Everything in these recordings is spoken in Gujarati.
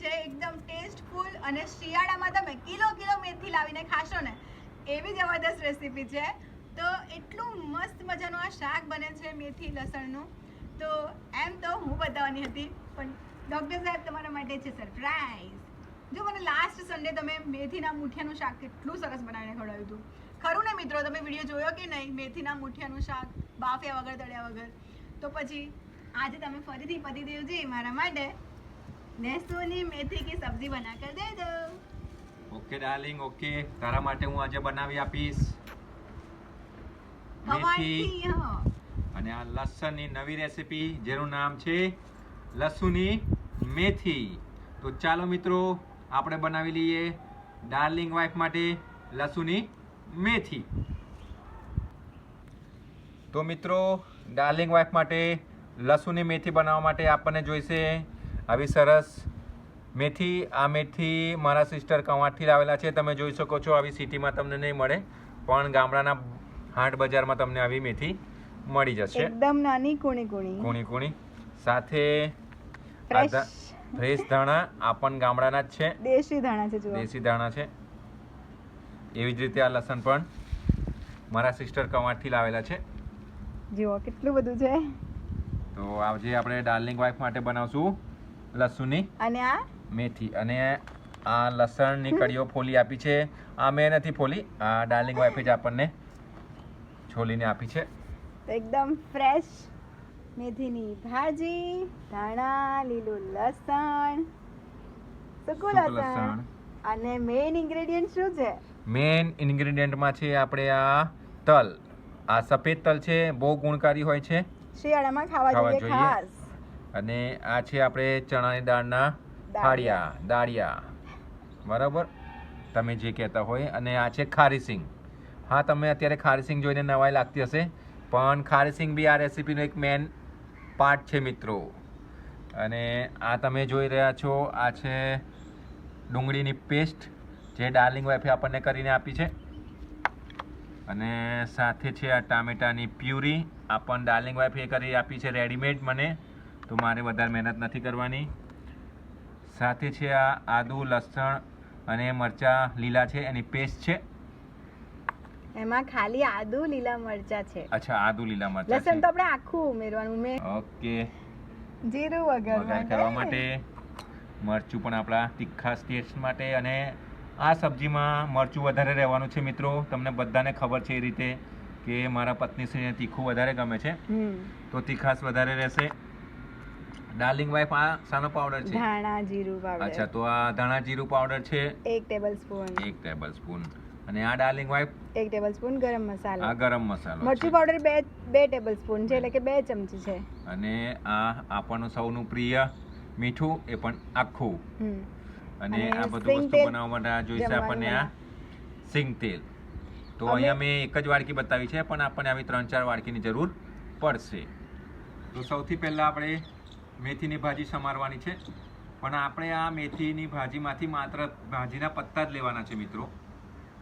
છે એકદમ ટેસ્ટફુલ અને શિયાળામાં તમે કિલો કિલો મેથી લાવીને ખાશો ને, એવી જબરદસ્ત રેસીપી છે. તો એટલું મસ્ત મજાનું આ શાક બને છે મેથી લસણનું. તો એમ તો હું બતાવવાની હતી, પણ ડૉક્ટર સાહેબ તમારા માટે છે સરપ્રાઈઝ જો મને લાસ્ટ સન્ડે તમે મેથીના મૂઠિયાનું શાક કેટલું સરસ બનાવીને ખવડાવ્યું હતું. ખરું ને મિત્રો, તમે વીડિયો જોયો કે નહીં? મેથીના મૂઠિયાનું શાક બાફ્યા વગર, તળ્યા વગર. તો પછી આજે તમે ફરીથી પતિદેવજી મારા માટે લહેસુની મેથી કી સબ્જી બના કર દે દો. ઓકે ડાર્લિંગ ઓકે તારા માટે હું આજે બનાવી આપીશ મેથી અને આ લસણની નવી રેસીપી જેનું નામ છે લસુની મેથી. તો ચાલો મિત્રો આપણે બનાવી લઈએ ડાર્લિંગ વાઇફ માટે લસુની મેથી. તો મિત્રો ડાર્લિંગ વાઇફ માટે લસુની મેથી બનાવવા માટે આપણને જોઈશે આવી સરસ મેથી આ મેથી મારા સિસ્ટર કવાંટથી લાવેલા છે. તમે જોઈ શકો છો આવી સિટીમાં તમને નહીં મળે પણ ગામડાના હાટ બજારમાં તમને આવી મેથી મળી જશે. એકદમ નાની કુણી કુણી. કુણી કુણી. સાથે ફ્રેશ ધાણા આ પણ ગામડાના જ છે. દેશી ધાણા છે જુઓ. દેશી ધાણા છે. એવી જ રીતે આ લસણ પણ મારા સિસ્ટર કવાંટથી લાવેલા છે. જુઓ કેટલું બધું છે. તો આજે આપણે ડાર્લિંગ વાઇફ માટે બનાવશું લસુની અને આ? મેથી. અને આ લસણની કડીઓ ફોલી આપી છે. આ મેં નથી ફોલી આ ડાર્લિંગ વાઈફે જ આપણને છોલીને આપી છે. એકદમ ફ્રેશ મેથીની ભાજી ધાણા લીલું લસણ સૂકું લસણ. અને મેઇન ઇન્ગ્રેડિયન્ટ શું છે? મેઇન ઇન્ગ્રેડિયન્ટમાં છે આપણે આ તલ. આ સફેદ તલ છે બહુ ગુણકારી હોય છે. શિયાળામાં ખાવા જોઈએ. ખાસ. અને આ છે આપણે ચણાની દાળના ફાળિયા દાળિયા. બરાબર? તમે જે કહેતા હોય. અને આ છે ખારીસિંગ હા તમે અત્યારે ખારીસિંગ જોઈને નવાઈ લાગતી હશે. પણ ખારીસિંગ બી આ રેસીપીનો એક મેન પાર્ટ છે મિત્રો. અને આ તમે જોઈ રહ્યા છો આ છે ડુંગળીની પેસ્ટ જે ડાર્લિંગ વાઈફે આપણને કરીને આપી છે. અને સાથે છે આ ટામેટાની પ્યુરી. આ પણ ડાર્લિંગ વાઈફે કરી આપી છે રેડીમેડ મને. તો મારે વધારે મહેનત નથી કરવાની. સાથે છે આ આદુ લસણ અને મરચાં લીલા છે એની પેસ્ટ છે. એમાં ખાલી આદુ લીલા મરચા છે. અચ્છા આદુ લીલા મરચાં લસણ તો આપણે આખું ઉમેરવાનું મે ઓકે. જીરું વઘાર કરવા માટે મરચું પણ આપણા તીખા ટેસ્ટ માટે અને આ સબ્જીમાં મરચું વધારે રહેવાનું છે મિત્રો. તમને બધાને ખબર છે એ રીતે કે મારા પત્નીશ્રીને તીખું વધારે ગમે છે. તો તીખાશ વધારે રહેશે. ડાર્લિંગ વાઈફ આ શાનો પાવડર છે? ધાણા જીરું અચ્છા તો આ ધાણા જીરું પાવડર છે? એક ટેબલ સ્પૂન એક ટેબલ સ્પૂન અને આ ડાર્લિંગ વાઈફ? એક ટેબલ સ્પૂન ગરમ આ ગરમ મસાલો મરચું પાવડર બે બે ટેબલ સ્પૂન છે એટલે કે બે ચમચી છે. અને આ આપણનું સૌનું પ્રિય મીઠું એ પણ આખું. હમ. અને આ બધું વસ્તુ બનાવવા માટે આ જોઈશે આપણને આ સિંગ તેલ. તો અહીંયા મેં એક જ વાડકી બતાવી છે પણ આપણને આવી ત્રણ ચાર વાડકીની જરૂર પડશે. તો સૌથી પહેલાં આપણે મેથીની ભાજી સમારવાની છે. પણ આપણે આ મેથીની ભાજીમાંથી માત્ર ભાજીના પત્તા જ લેવાના છે મિત્રો.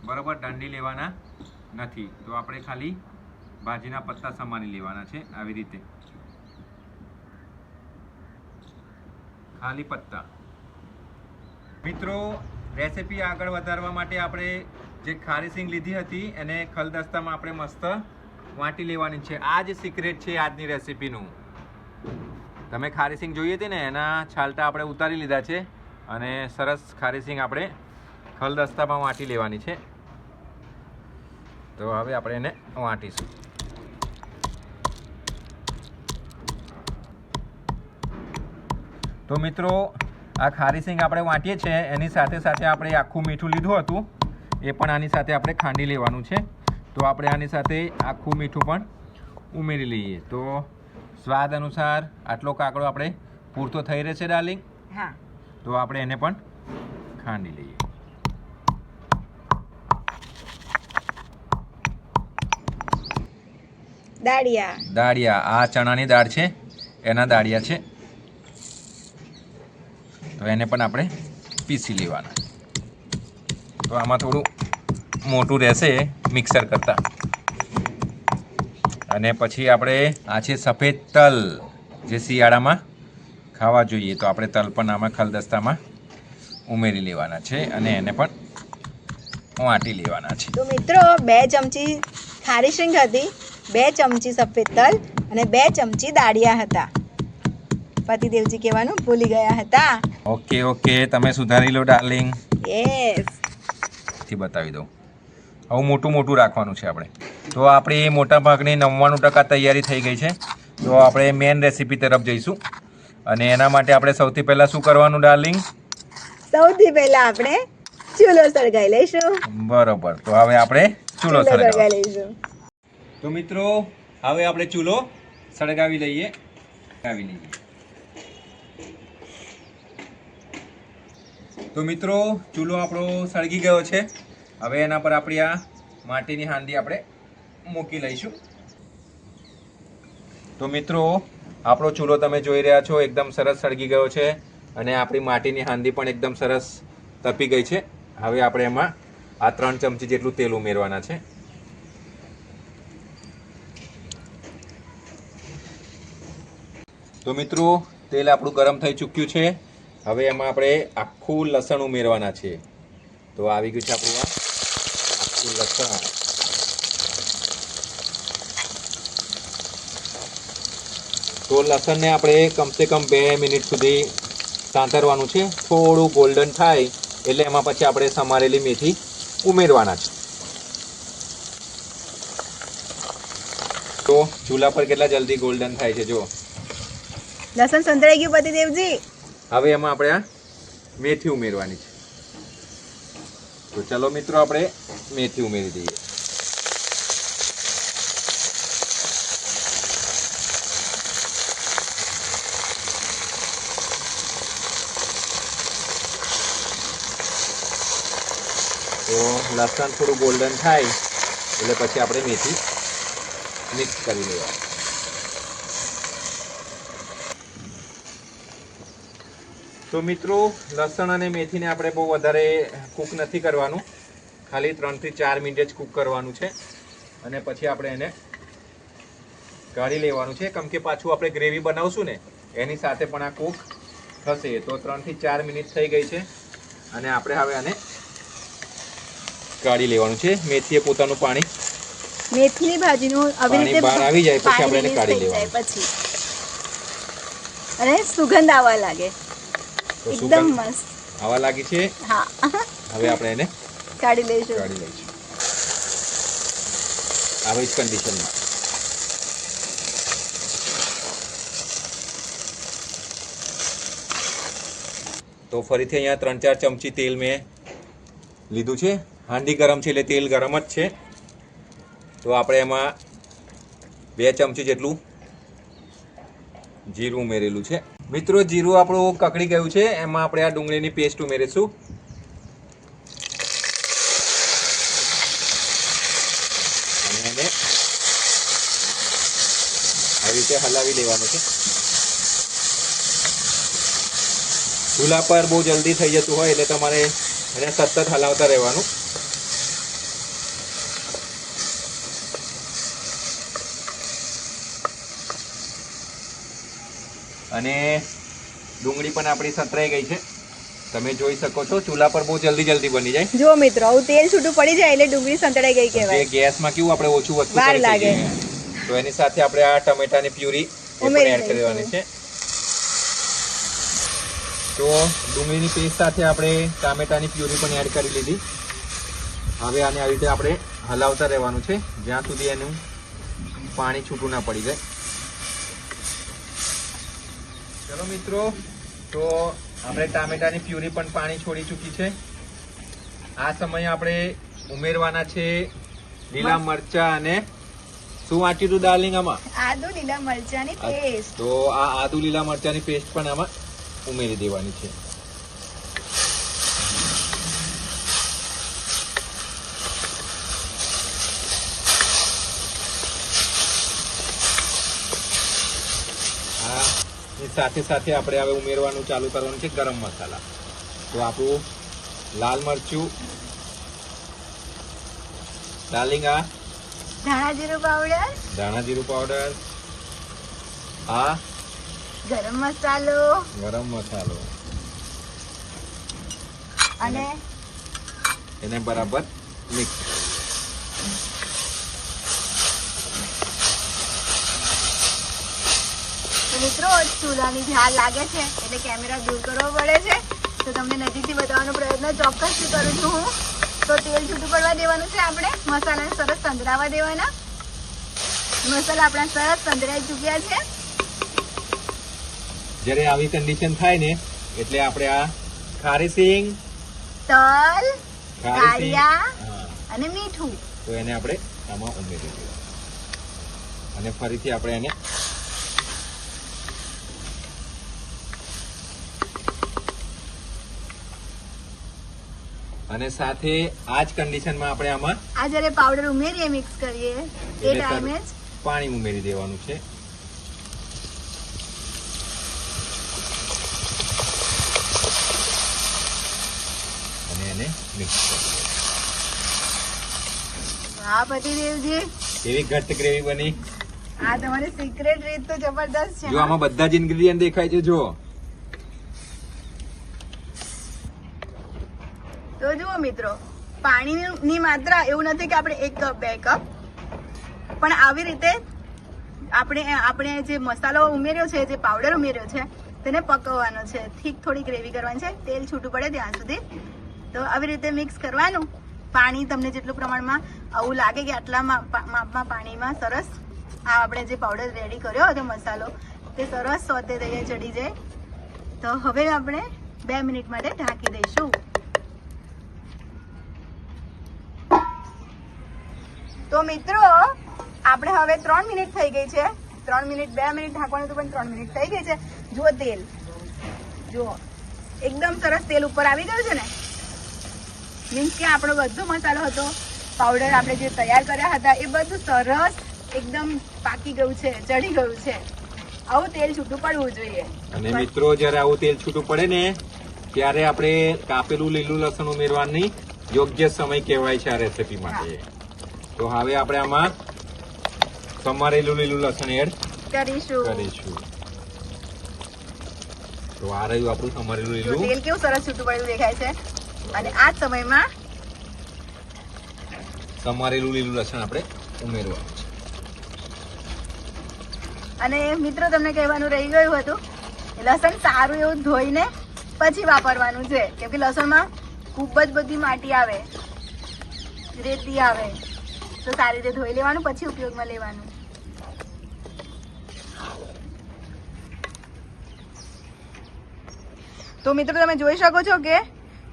બરાબર, દાંડી લેવાના નથી. તો આપણે ખાલી ભાજીના પત્તા સમારી લેવાના છે આવી રીતે. ખાલી પત્તા. મિત્રો, રેસીપી આગળ વધારવા માટે આપણે જે ખારી સિંગ લીધી હતી, એને ખલદસ્તામાં આપણે મસ્ત વાંટી લેવાની છે. આ જ સિક્રેટ છે આજની રેસીપીનું. તમે ખારી સિંગ જોઈએ હતી ને, એના છાલટા આપણે ઉતારી લીધા છે અને સરસ ખારી સિંગ આપણે ખલદસ્તામાં વાંટી લેવાની છે. તો હવે આપણે એને વાંટીશું. તો મિત્રો, આ ખારી સિંગ આપણે વાંટીએ છીએ, એની સાથે સાથે આપણે આખું મીઠું લીધું હતું, એ પણ આની સાથે આપણે ખાંડી લેવાનું છે. તો આપણે આની સાથે આખું મીઠું પણ ઉમેરી લઈએ. તો સ્વાદ અનુસાર આટલો કાકડો આપણે પૂરતો થઈ રહેશે ડાર્લિંગ હા. તો આપણે એને પણ ખાંડી લઈએ. દાળિયા. દાળિયા. આ ચણાની દાળ છે એના દાળિયા છે. તો એને પણ આપણે પીસી લેવાના. તો આમાં થોડું મોટું રહેશે મિક્સર કરતાં. અને પછી આપણે આ છે સફેદ તલ જે શિયાળામાં ખાવા જોઈએ. તો આપણે તલ પણ આમાં ખલદસ્તામાં ઉમેરી લેવાના છે અને એને પણ વાટી લેવાના છે. તો મિત્રો બે ચમચી ખારી શીંગ હતી બે ચમચી સફેદ તલ અને બે ચમચી દાળિયા હતા. પતિદેવજી કહેવાનું ભૂલી ગયા હતા. ઓકે ઓકે તમે સુધારી લો ડાર્લિંગ. યસથી બતાવી દઉં. હવે મોટું મોટું રાખવાનું છે આપણે. તો આપણી મોટાભાગની નવ્વાણું ટકા તૈયારી થઈ ગઈ છે. તો આપણે મેન રેસીપી તરફ જઈશું. અને એના માટે આપણે સૌથી પહેલાં શું કરવાનું ડાર્લિંગ સૌથી પહેલાં આપણે ચૂલો સળગાવી લઈશું. બરોબર. તો હવે આપણે ચૂલો સળગાવી લઈશું. તો મિત્રો હવે આપણે ચૂલો સળગાવી લઈએ. સળગાવી લઈએ. તો મિત્રો ચૂલો આપણો સળગી ગયો છે. હવે એના પર આપણી આ માટીની હાંડી આપણે મૂકી લઈશું. તો મિત્રો, આપણો ચૂલો તમે જોઈ રહ્યા છો, એકદમ સરસ સળગી ગયો છે અને આપણી માટીની હાંડી પણ એકદમ સરસ તપી ગઈ છે. હવે આપણે એમાં આ ત્રણ ચમચી જેટલું તેલ ઉમેરવાના છે. તો મિત્રો, તેલ આપણું ગરમ થઈ ચૂક્યું છે. હવે એમાં આપણે આખું લસણ ઉમેરવાના છે. તો આવી ગયું છે આપણું આ લસણ તો લસણને આપણે કમસે કમ બે મિનિટ સુધી સાંતરવાનું છે. થોડું ગોલ્ડન થાય એટલે એમાં પછી આપણે સમારેલી મેથી ઉમેરવાના છે. તો ચૂલા પર કેટલા જલ્દી ગોલ્ડન થાય છે જો લસણ સંતળાઈ ગયું પતિદેવજી હવે એમાં આપણે આ મેથી ઉમેરવાની છે. તો ચલો મિત્રો, આપણે મેથી ઉમેરી દઈએ. તો લસણ થોડું ગોલ્ડન થાય, એટલે પછી આપણે મેથી મિક્સ કરી લેવાની. તો મિત્રો લસણ અને મેથીને આપણે બહુ વધારે કૂક નથી કરવાનું. ખાલી ત્રણથી ચાર મિનિટ જ કૂક કરવાનું છે. અને પછી આપણે એને કાઢી લેવાનું છે. કેમ કે પાછું આપણે ગ્રેવી બનાવશું ને એની સાથે પણ આ કૂક થશે. તો ત્રણથી ચાર મિનિટ થઈ ગઈ છે. અને આપણે હવે આને કાઢી લેવાનું છે. મેથીએ પોતાનું પાણી મેથીની ભાજીનું આવી રીતે બહાર આવી જાય પછી આપણે એને કાઢી લેવાનું. પછી. અને સુગંધ આવવા લાગે. તો એકદમ મસ્ત. આવા લાગી છે? હા. હવે આપણે એને કાઢી લઈશું. કાઢી લઈશું. આવી જ કન્ડિશનમાં તો ફરીથી અહીંયા ત્રણ ચાર ચમચી તેલ મેં લીધું છે. હાંડી ગરમ છે એટલે તેલ ગરમ જ છે. તો આપણે એમાં બે ચમચી જેટલું જીરું ઉમેરેલું છે. મિત્રો, જીરું આપણું કકડી ગયું છે. એમાં આપણે આ ડુંગળીની પેસ્ટ ઉમેરીશું. અને આવી રીતે હલાવી લેવાનું છે. ચૂલા પર બહુ જલ્દી થઈ જતું હોય એટલે તમારે એને સતત હલાવતા રહેવાનું. અને ડુંગળી પણ આપણી સતરાઈ ગઈ છે. તમે જોઈ શકો છો ચૂલા પર બહુ જલ્દી જલ્દી બની જાય. જો મિત્રો આવું તેલ છૂટું પડી જાય એટલે ડુંગળી સંતળાઈ ગઈ કહેવાય. ગેસમાં કેવું આપણે ઓછું વસ્તુ વાર લાગે. તો એની સાથે આપણે આ ટમેટાની પ્યુરી ઉમેરી એડ કરી દેવાની છે. તો ડુંગળીની પેસ્ટ સાથે આપણે ટામેટાની પ્યુરી પણ એડ કરી લીધી. હવે આને આવી રીતે આપણે હલાવતા રહેવાનું છે. જ્યાં સુધી એનું પાણી છૂટું ના પડી જાય. ચલો મિત્રો તો આપણે ટામેટાની પ્યુરી પણ પાણી છોડી ચૂકી છે. આ સમયે આપણે ઉમેરવાના છે લીલા મરચા અને શું વાંચ્યું હતું ડાર્લિંગ આમાં? આદુ લીલા મરચાની પેસ્ટ તો આ આદુ લીલા મરચાની પેસ્ટ પણ આમાં ઉમેરી દેવાની છે આ ની સાથે સાથે આપણે હવે ઉમેરવાનું ચાલુ કરવાનું છે ગરમ મસાલા. તો આપણું લાલ મરચું ડાર્લિંગ ધાણા જીરું પાવડર ધાણા જીરું પાવડર હા ગરમ મસાલો ગરમ મસાલો. અને એને બરાબર મિક્સ મિત્રો ચૂલાની ઝાડ લાગે છે એટલે કેમેરા દૂર કરવો પડે છે. તો તમને નજીકથી બતાવવાનો પ્રયત્ન ચોક્કસથી કરું છું હું. તો તેલ છૂટું પડવા દેવાનું છે આપણે. મસાલાને સરસ સંતરાવા દેવાના. મસાલા આપણા સરસ સંતરાઈ ચૂક્યા છે. જ્યારે આવી કન્ડિશન થાય ને એટલે આપણે આ ખારી સિંગ તલ કાળિયા. અને મીઠું. તો એને આપણે આમાં ઉમેરી દઈએ અને ફરીથી આપણે એને અને સાથે આ જ કન્ડિશનમાં આપણે આમાં આ જ્યારે પાવડર ઉમેરીએ મિક્સ કરીએ એ ટાઈમે જ પાણી ઉમેરી દેવાનું છે. અને એને મિક્સ કરી હા પતિદેવજી એવી ઘટ ગ્રેવી બની? આ તમારી સિક્રેટ રીત તો જબરદસ્ત છે. જો આમાં બધા જ ઇન્ગ્રેડિયન્ટ દેખાય છે જો તો જુઓ મિત્રો, પાણીની માત્રા એવું નથી કે આપણે એક કપ, બે કપ. પણ આવી રીતે આપણે આપણે જે મસાલો ઉમેર્યો છે, જે પાવડર ઉમેર્યો છે, તેને પકવવાનો છે. થીક થોડી ગ્રેવી કરવાની છે, તેલ છૂટું પડે ત્યાં સુધી. તો આવી રીતે મિક્સ કરવાનું. પાણી તમને જેટલું પ્રમાણમાં આવું લાગે કે આટલા માપ- માપમાં પાણીમાં સરસ આ આપણે જે પાવડર રેડી કર્યો હતો મસાલો, તે સરસ સોતે તૈયાર ચડી જાય. તો હવે આપણે બે મિનિટ માટે ઢાંકી દઈશું. તો મિત્રો, આપણે હવે ત્રણ મિનિટ થઈ ગઈ છે. ત્રણ મિનિટ, બે મિનિટ ઢાંકવાનું હતું, પણ ત્રણ મિનિટ થઈ ગઈ છે. જુઓ તેલ. જુઓ. એકદમ સરસ તેલ ઉપર આવી ગયું છે ને? મીન્સ કે આપણો બધો મસાલો હતો પાવડર આપણે જે તૈયાર કર્યા હતા, એ બધું સરસ એકદમ પાકી ગયું છે ચડી ગયું છે. આવું તેલ છૂટું પડવું જોઈએ. અને મિત્રો, જ્યારે આવું તેલ છૂટું પડે ને, ત્યારે આપણે કાપેલું લીલું લસણ ઉમેરવાની યોગ્ય સમય કહેવાય છે આ રેસીપી માટે. તો હવે આપણે આમાં સમારેલું લીલું લસણ એડ કરીશું. કરીશું. તો આ રહ્યું આપણું સમારેલું લીલું તેલ કેવું સરસ છૂટું પડેલું દેખાય છે? અને આ સમયમાં સમારેલું લીલું લસણ આપણે ઉમેરવાનું છે. અને મિત્રો તમને કહેવાનું રહી ગયું હતું લસણ સારું એવું ધોઈને પછી વાપરવાનું છે. કેમ કે લસણમાં ખૂબ જ બધી માટી આવે રેતી આવે. તો સારી રીતે ધોઈ લેવાનું, પછી ઉપયોગમાં લેવાનું. તો મિત્રો તમે જોઈ શકો છો કે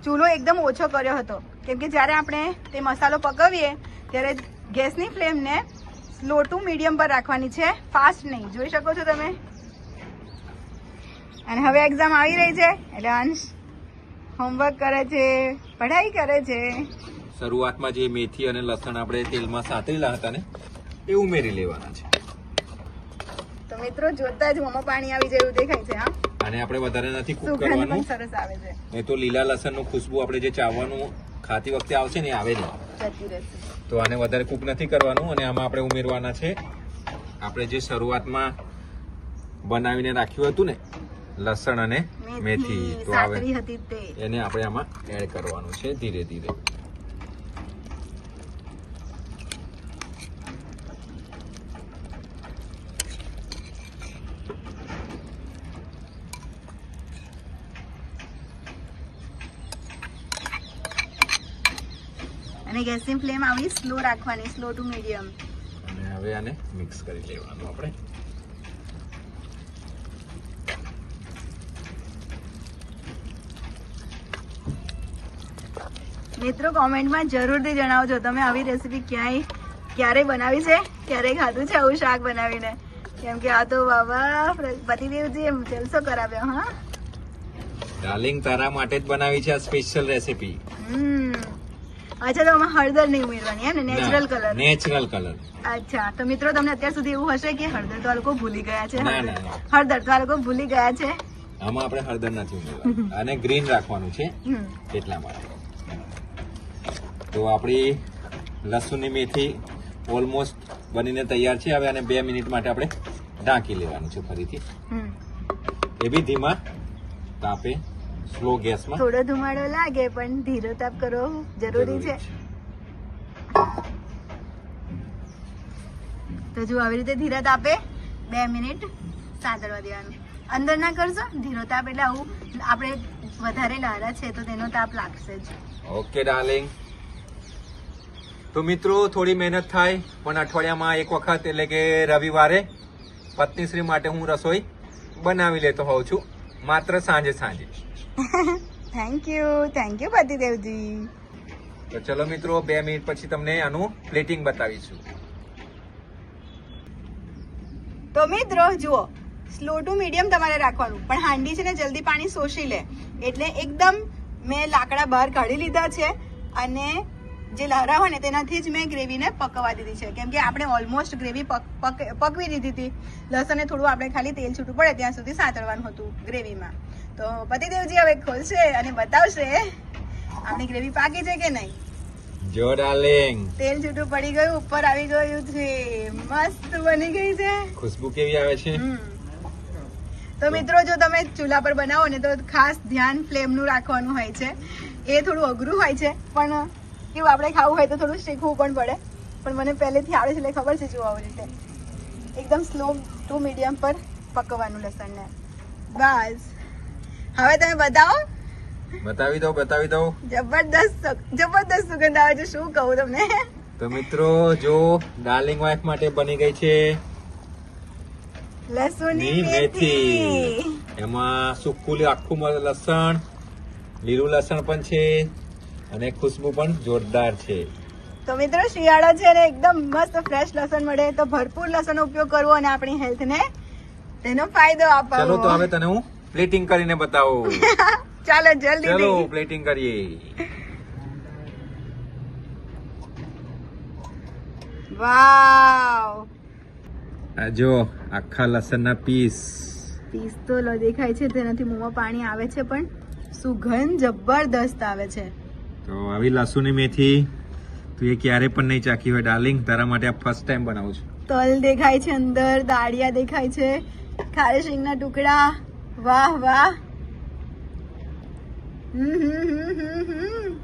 ચૂલો એકદમ ઓછો કર્યો હતો. કેમ કે જ્યારે આપણે તે મસાલો પકવીએ, ત્યારે ગેસની ફ્લેમને સ્લો ટુ મીડિયમ પર રાખવાની છે. ફાસ્ટ નહીં. જોઈ શકો છો તમે? અને હવે એક્ઝામ આવી રહી છે. એટલે અંશ હોમવર્ક કરે છે, પઢાઈ કરે છે. શરૂઆતમાં જે મેથી અને લસણ આપણે તેલમાં સાતરેલા હતા ને એ ઉમેરી લેવાના છે. તો મિત્રો જોતા જ મોંમાં પાણી આવી જાય દેખાય છે હા? અને આપણે વધારે નથી કૂક કરવાનું. સરસ આવે છે. નહીં તો લીલા લસણનું ખુશ્બુ આપણે જે ચાવવાનું ખાતી વખતે આવશે ને આવે નહીં. તો આને વધારે કૂક નથી કરવાનું અને આમાં આપણે ઉમેરવાના છે. આપણે જે શરૂઆતમાં બનાવીને રાખ્યું હતું ને લસણ અને મેથી તો તે. એને આપણે આમાં એડ કરવાનું છે ધીરે ધીરે. અને ગેસની ફ્લેમ આવી સ્લો રાખવાની સ્લો ટુ મીડિયમ. અને હવે આને મિક્સ કરી લેવાનું આપણે. મિત્રો કોમેન્ટમાં જરૂરથી જણાવજો તમે આવી રેસીપી ક્યાંય ક્યારે બનાવી છે ક્યારે ખાધું છે આવું શાક બનાવીને. કેમ કે આ તો બાબા પતિદેવજી એમ જલસો કરાવ્યો હા? ડાર્લિંગ તારા માટે જ બનાવી છે આ સ્પેશિયલ રેસીપી હમ. અચ્છા તો આમાં હળદર નહીં ઉમેરવાની એમ ને? નેચરલ કલર નેચરલ કલર અચ્છા તો મિત્રો તમને અત્યાર સુધી એવું હશે કે હળદર તો આ લોકો ભૂલી ગયા છે હળદર. તો આ લોકો ભૂલી ગયા છે? આમાં આપણે હળદર નથી ઉમેરવાનું અને ગ્રીન રાખવાનું છે. એટલા માટે. તો આપણી લસુણની મેથી ઓલમોસ્ટ બનીને તૈયાર છે. હવે આને બે મિનિટ માટે આપણે ઢાંકી લેવાનું છે ફરીથી. એ બી ધીમા તાપે. સ્લો ગેસમાં થોડો ધુમાડો લાગે પણ ધીરો તાપ કરવો જરૂરી છે. તો જો આવી રીતે ધીરા તાપે બે મિનિટ સાતળવા દેવાનું. અંદર ના કરશો ધીરો તાપ એટલે આવું આપણે વધારે લારા છે તો તેનો તાપ લાગશે જ. ઓકે ડાર્લિંગ તો મિત્રો થોડી મહેનત થાય પણ અઠવાડિયામાં એક વખત એટલે કે રવિવારે પત્નીશ્રી માટે હું રસોઈ બનાવી લેતો હોઉં છું માત્ર સાંજે સાંજે. થેન્ક યુ થેન્ક યુ પતિદેવજી તો ચલો મિત્રો બે મિનિટ પછી તમને આનું પ્લેટિંગ બતાવીશું. તો મિત્રો જુઓ સ્લો ટુ મીડિયમ તમારે રાખવાનું પણ હાંડી છે ને જલ્દી પાણી શોષી લે. એટલે એકદમ મેં લાકડા બહાર કાઢી લીધા છે અને જે લહરા હોય ને તેનાથી જ મેં ગ્રેવીને પકવવા દીધી છે. કેમ કે આપણે ઓલમોસ્ટ ગ્રેવી પકવી દીધી હતી. લસણને થોડું આપણે ખાલી તેલ છૂટું પડે ત્યાં સુધી સાતળવાનું હતું ગ્રેવીમાં. તો પતિદેવજી હવે ખોલશે અને બતાવશે આપણી ગ્રેવી પાકી છે કે નહીં. જો ડાર્લિંગ. તેલ છૂટું પડી ગયું ઉપર આવી ગયું છે. મસ્ત બની ગઈ છે. ખુશ્બુ કેવી આવે છે? તો મિત્રો જો તમે ચૂલા પર બનાવો ને તો ખાસ ધ્યાન ફ્લેમનું રાખવાનું હોય છે. એ થોડું અઘરું હોય છે પણ કેવું આપણે ખાવું હોય તો થોડું શીખવું પણ પડે. પણ મને પહેલેથી આવડે છે એટલે ખબર છે જો આવી રીતે. એકદમ સ્લો ટુ મીડિયમ પર પકવવાનું લસણને. બસ. હવે તમે બતાવો. બતાવી દઉં બતાવી દઉં. જબરદસ્ત જબરદસ્ત સુગંધ આવે છે શું કહું તમને? તો મિત્રો જો ડાર્લિંગ વાઇફ માટે બની ગઈ છે લસુની મેથી. એમાં સૂકું આખું લસણ લીલું લસણ પણ છે અને ખુશ્બુ પણ જોરદાર છે. તો મિત્રો શિયાળો છે ને એકદમ મસ્ત ફ્રેશ લસણ મળે તો ભરપૂર લસણનો ઉપયોગ કરવો અને આપણી હેલ્થને તેનો ફાયદો ચલો તો હવે તને હું પ્લેટિંગ કરીને બતાવો. ચાલો જલ્દી ચલો પ્લેટિંગ કરીએ. વાવ. આ જો આખા લસણના પીસ. પીસ તો લો દેખાય છે તેનાથી મોંમાં પાણી આવે છે પણ સુગંધ જબરદસ્ત આવે છે. તો આવી લસણની મેથી તું એ ક્યારે પણ નહીં ચાખી હોય ડાર્લિંગ તારા માટે આ ફર્સ્ટ ટાઈમ બનાવું છું. તલ દેખાય છે અંદર દાળિયા દેખાય છે ખારી સિંગના ટુકડા. વાહ વાહ.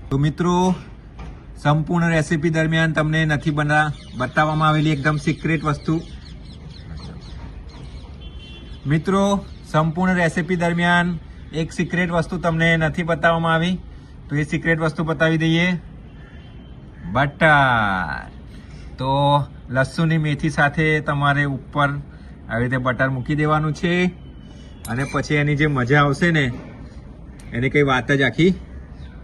તો મિત્રો, સંપૂર્ણ રેસીપી દરમિયાન તમને નથી બના બતાવવામાં આવેલી એકદમ સિક્રેટ વસ્તુ. મિત્રો, સંપૂર્ણ રેસીપી દરમિયાન એક સિક્રેટ વસ્તુ તમને નથી બતાવવામાં આવી. તો એ સિક્રેટ વસ્તુ બતાવી દઈએ. બટર. તો લસુની મેથી સાથે તમારે ઉપર આવી રીતે બટર મૂકી દેવાનું છે. અને પછી એની જે મજા આવશે ને, એની કઈ વાત જ આખી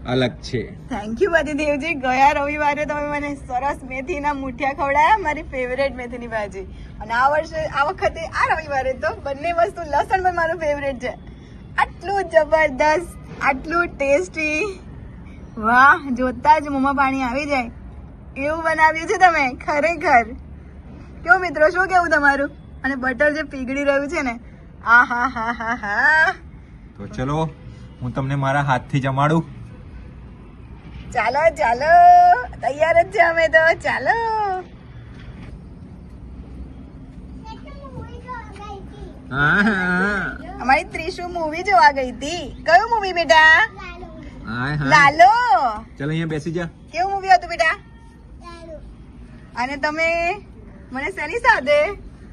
અલગ છે. Thank you Devji. ગયા રવિવારે તમે મને સરસ મેથીના મુઠિયા ખવડાયા, મારી ફેવરેટ મેથીની ભાજી. અને આ વર્ષે, આ વખતે, આ રવિવારે તો બંને વસ્તુ લસણ પણ મારું ફેવરેટ છે. આટલું જબરદસ્ત, આટલું ટેસ્ટી વાહ, જોતા જ મોંમાં પાણી આવી જાય. એવું બનાવ્યું છે તમે, ખરેખર. કેવું મિત્રો, શું કેવું તમારું? અને બટર જે પીગળી રહ્યું છે ને આ હા હા હા હા તો ચલો હું તમને મારા હાથથી જમાડું ચાલો ચાલો. તૈયાર જ છે અમે તો. ચાલો. અમારી ત્રિશુ મૂવી જોવા ગઈ હતી. કયું મૂવી બેટા? લાલો. ચાલો અહીંયા બેસી જા. કેવું મૂવી હતું બેટા? અને તમે મને શેની સાથે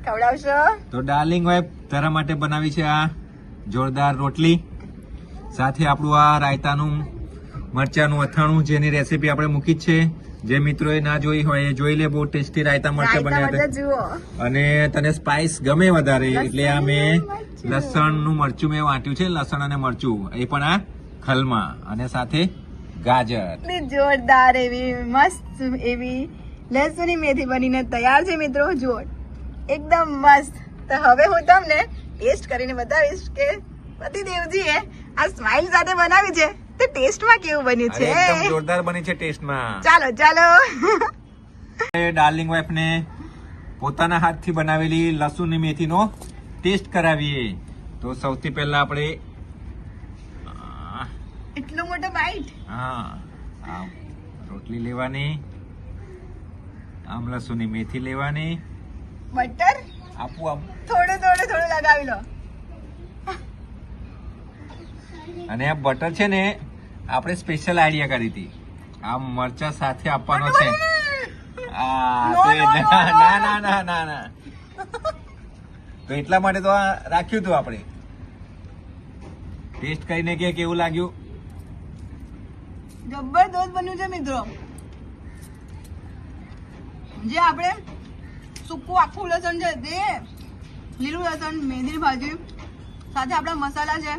ખવડાવશો? તો ડાર્લિંગ વાઈફ તારા માટે બનાવી છે આ જોરદાર રોટલી. સાથે આપણું આ રાયતાનું મરચાનું અથાણું જેની રેસીપી આપણે મૂકી જ છે. જે મિત્રોએ ના જોઈ હોય એ જોઈ લે બહુ ટેસ્ટી રાયતા મરચા બન્યા હતા. અને તને સ્પાઇસ ગમે વધારે એટલે આ મેં. લસણનું મરચું મેં વાંટ્યું છે લસણ અને મરચું. એ પણ આ ખલમાં. અને સાથે ગાજર. જોરદાર એવી મસ્ત એવી લસુની મેથી બનીને તૈયાર છે મિત્રો જોર એકદમ મસ્ત. તો હવે હું તમને ટેસ્ટ કરીને બતાવીશ કે પતિદેવજીએ આ સ્માઈલ સાથે બનાવી છે. તે ટેસ્ટમાં કેવું બન્યું છે? એકદમ જોરદાર બની છે ટેસ્ટમાં ચાલો ચાલો. ડાર્લિંગ વાઈફને પોતાના હાથથી બનાવેલી લસુની મેથીનો ટેસ્ટ કરાવીએ. તો સૌથી પહેલા આપણે એટલો મોટો બાઈટ હા આમ રોટલી લેવાની આમ લસુની મેથી લેવાની. બટર આપું આમ. થોડું થોડું થોડું લગાવી લો. અને આ બટર છે ને આપણે સ્પેશિયલ આઈડિયા કરી હતી. આ મરચા સાથે આપવાનો છે. આ તો. ના ના ના ના ના. તો એટલા માટે તો આ રાખ્યું હતું આપણે. ટેસ્ટ કરીને કે કેવું લાગ્યું? જબરદસ્ત બન્યું છે મિત્રો. જે આપણે સૂકું આખું લસણ છે તે લીલું લસણ મેથીની ભાજી. સાથે આપણા મસાલા છે.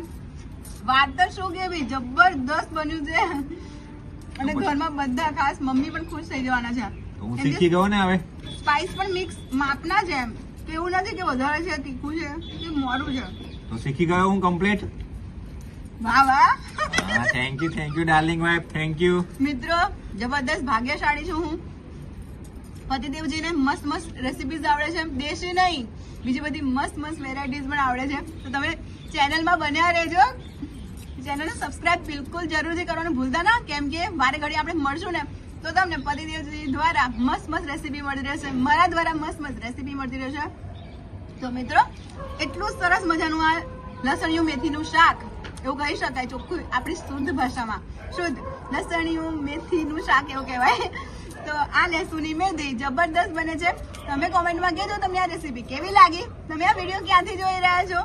વાત તો શું કેવી જબરદસ્ત બન્યું છે. અને ઘરમાં બધા ખાસ મમ્મી પણ ખુશ થઈ જવાના છે. હું શીખી ગયો ને હવે? સ્પાઇસ પણ મિક્સ માપના છે એમ. કે એવું નથી કે વધારે છે તીખું છે કે મોડું છે. તો શીખી ગયો હું કમ્પ્લીટ વાહ વાહ. Thank you thank you darling wife thank you મિત્રો જબરદસ્ત ભાગ્યશાળી છું હું. પતિદેવજીને મસ્ત મસ્ત રેસીપીઝ આવડે છે. દેશી નહીં. બીજી બધી મસ્ત મસ્ત વેરાયટીઝ પણ આવડે છે. તો તમે ચેનલમાં બન્યા રહેજો. ચેનલને સબસ્ક્રાઇબ બિલકુલ જરૂરથી કરવાનું ભૂલતા ના. કેમ કે વારે ઘડી આપણે મળશું ને, તો તમને પતિદેવજી દ્વારા મસ્ત મસ્ત રેસીપી મળી રહેશે. મારા દ્વારા મસ્ત મસ્ત રેસીપી મળતી રહેશે. તો મિત્રો, એટલું સરસ મજાનું આ લસણિયું મેથીનું શાક. એવું કહી શકાય ચોખ્ખું આપણી શુદ્ધ ભાષામાં. શુદ્ધ લસણિયું મેથીનું શાક એવું કહેવાય. તો આ લહેસુની મેથી જબરદસ્ત બને છે. તમે કોમેન્ટમાં કહેજો તમને આ રેસીપી કેવી લાગી. તમે આ વીડિયો ક્યાંથી જોઈ રહ્યા છો?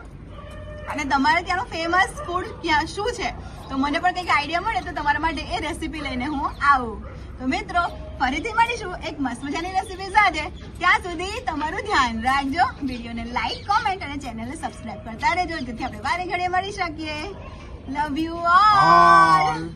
અને તમારે ત્યાંનું ફેમસ ફૂડ ક્યાં શું છે? તો મને પણ કંઈક આઈડિયા મળે તો તમારા માટે એ રેસીપી લઈને હું આવું. તો મિત્રો, ફરીથી મળીશું એક મસ્ત મજાની રેસીપી સાથે. ત્યાં સુધી તમારું ધ્યાન રાખજો. વિડીયોને લાઈક કોમેન્ટ અને ચેનલને સબસ્ક્રાઈબ કરતા રહેજો. જેથી આપણે વારે ઘડીએ મળી શકીએ. Love you all